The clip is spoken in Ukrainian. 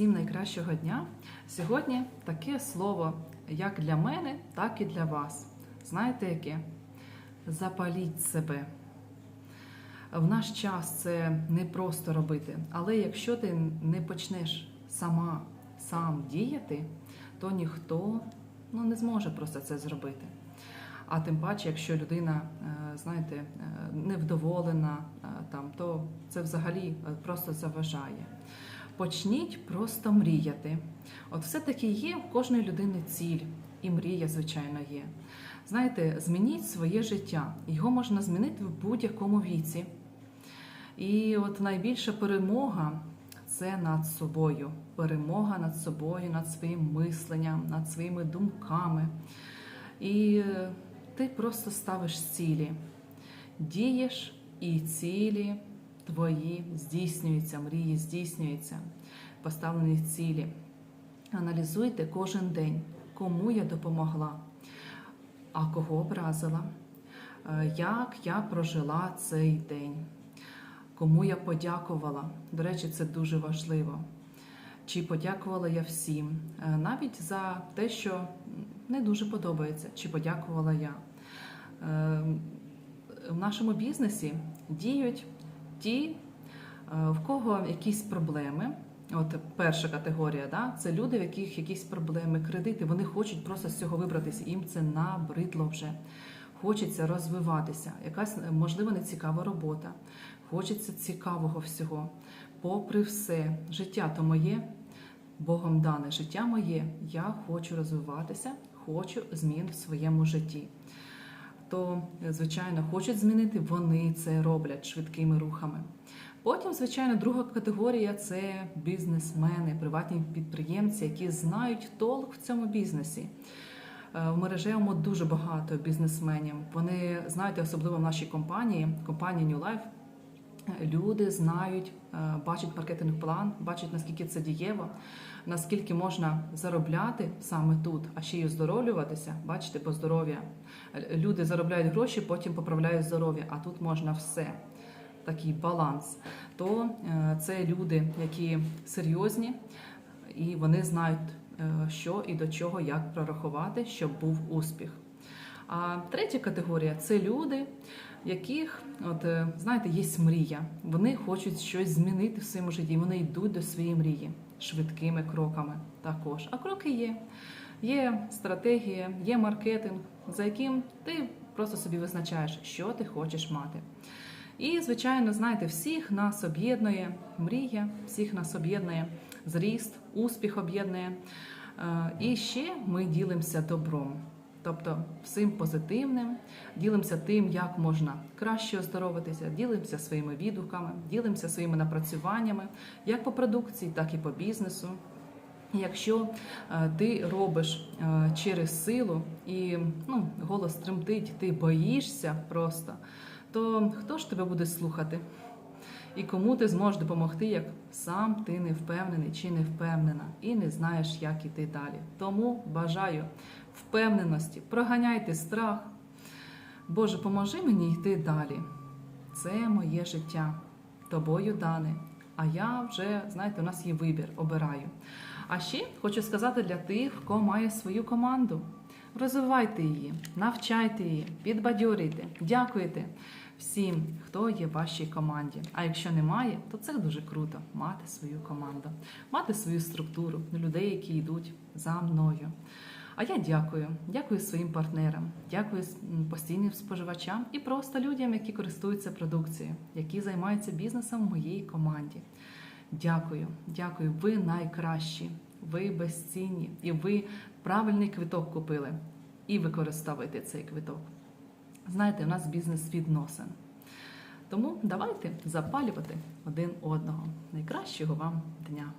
всім найкращого дня. Сьогодні таке слово як для мене, так і для вас. Знаєте яке? Запаліть себе. В наш час це не просто робити, але якщо ти не почнеш сама сам діяти, то ніхто ну, не зможе просто це зробити. А тим паче, якщо людина, е, знаєте, е, невдоволена, е, там, то це взагалі просто заважає. Почніть просто мріяти. От все-таки є в кожної людини ціль, і мрія, звичайно, є. Знаєте, змініть своє життя. Його можна змінити в будь-якому віці. І от найбільша перемога це над собою. Перемога над собою, над своїм мисленням, над своїми думками. І е, ти просто ставиш цілі, дієш, і цілі твої здійснюються, мрії здійснюються, поставлені цілі. Аналізуйте кожен день, кому я допомогла, а кого образила, Е, як я прожила цей день, кому я подякувала. До речі, це дуже важливо. Чи подякувала я всім, Е, навіть за те, що не дуже подобається, чи подякувала я. Е, В нашому бізнесі діють ті, е, в кого якісь проблеми. От перша категорія, да, це люди, в яких якісь проблеми, кредити, вони хочуть просто з цього вибратися. Їм це набридло вже. Хочеться розвиватися, якась можливо нецікава робота, хочеться цікавого всього. Попри все, життя то моє, Богом дане життя моє, я хочу розвиватися, хочу змін в своєму житті. То, звичайно, хочуть змінити, вони це роблять швидкими рухами. Потім, звичайно, друга категорія це бізнесмени, приватні підприємці, які знають толк в цьому бізнесі. Е, В мережевому дуже багато бізнесменів. Вони знаєте, особливо в нашій компанії, компанії New Life, люди знають, е, бачать маркетинг план, бачать наскільки це дієво, наскільки можна заробляти саме тут, а ще й оздоровлюватися. Бачите, по здоров'я. Люди заробляють гроші, потім поправляють здоров'я, а тут можна все. Такий баланс. То е, це люди, які серйозні, і вони знають, е, що і до чого, як прорахувати, щоб був успіх. А третя категорія це люди, яких, от е, знаєте, є мрія. Вони хочуть щось змінити в своєму житті. Вони йдуть до своєї мрії швидкими кроками також. А кроки є. Є стратегія, є маркетинг, за яким ти просто собі визначаєш, що ти хочеш мати. І, звичайно, знаєте, всіх нас об'єднує мрія, всіх нас об'єднує зріст, успіх об'єднує. Е, І ще ми ділимося добром. Тобто всім позитивним, ділимося тим, як можна краще оздоровитися, ділимося своїми відгуками, ділимося своїми напрацюваннями, як по продукції, так і по бізнесу. Якщо е, ти робиш е, через силу і ну, голос тремтить, ти боїшся просто, то хто ж тебе буде слухати? І кому ти зможеш допомогти, як сам ти не впевнений чи не впевнена, і не знаєш, як іти далі. Тому бажаю впевненості, проганяйте страх. Боже, поможи мені йти далі. Це моє життя, тобою дане. А я вже, знаєте, у нас є вибір, обираю. А ще хочу сказати для тих, хто має свою команду. Розвивайте її, навчайте її, підбадьорюйте, дякуйте всім, хто є в вашій команді. А якщо немає, то це дуже круто мати свою команду, мати свою структуру, людей, які йдуть за мною. А я дякую, дякую своїм партнерам, дякую постійним споживачам і просто людям, які користуються продукцією, які займаються бізнесом в моїй команді. Дякую, дякую. Ви найкращі, ви безцінні, і ви правильний квиток купили і використовуєте цей квиток. Знаєте, у нас бізнес відносин. Тому давайте запалювати один одного. Найкращого вам дня!